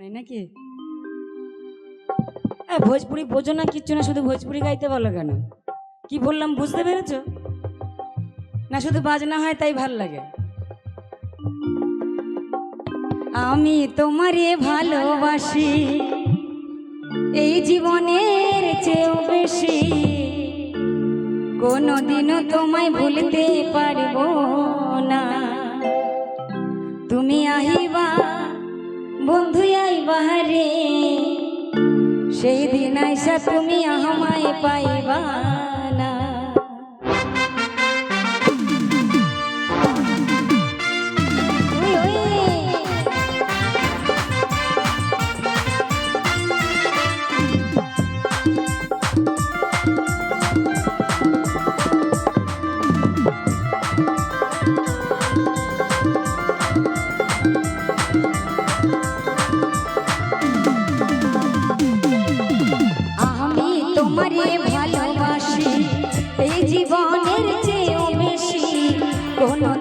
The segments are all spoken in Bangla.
নাই নাকি? হ্যাঁ ভোজপুরি বোঝো না, কিচ্ছু না, শুধু ভোজপুরি গাইতে বলো কেন? কি বললাম, বুঝতে পেরেছ? না, শুধু বাজনা হয়, তাই ভালো লাগে। আমি তোমারে ভালোবাসি, এই জীবনের চেয়েও বেশি। কোনো দিনও তোমায় ভুলতে পারব না। তুমি আহিবা বন্ধু আই বাহারে। সেই দিন আইসা তুমি আমায় পাইবা না। con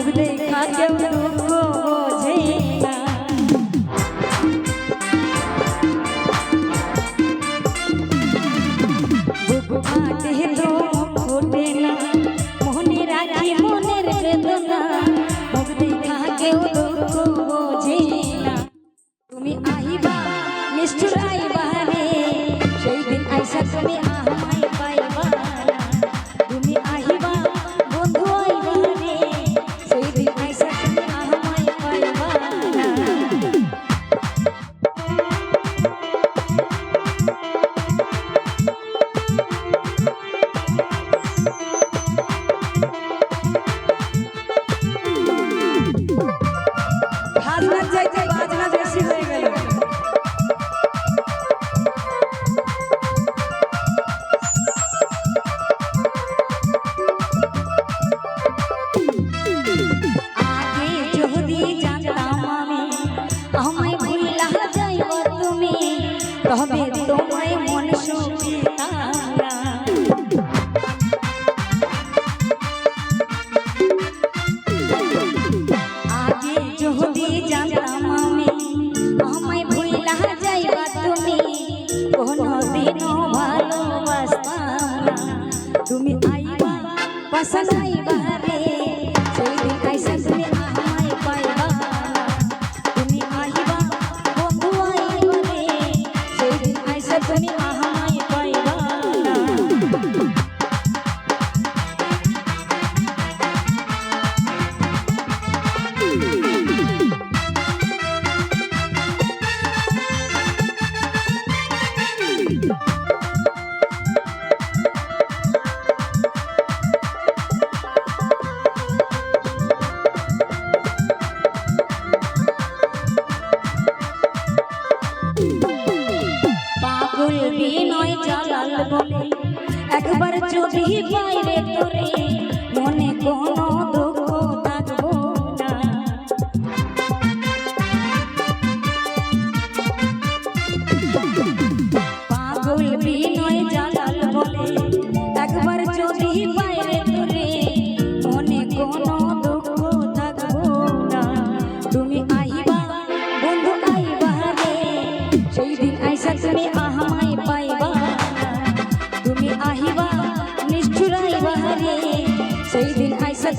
মুখ দেখা কেউ তবে তোমায় মন সুখী দালাল বলে একবার যদি বাইরে তোরে মনে কোনো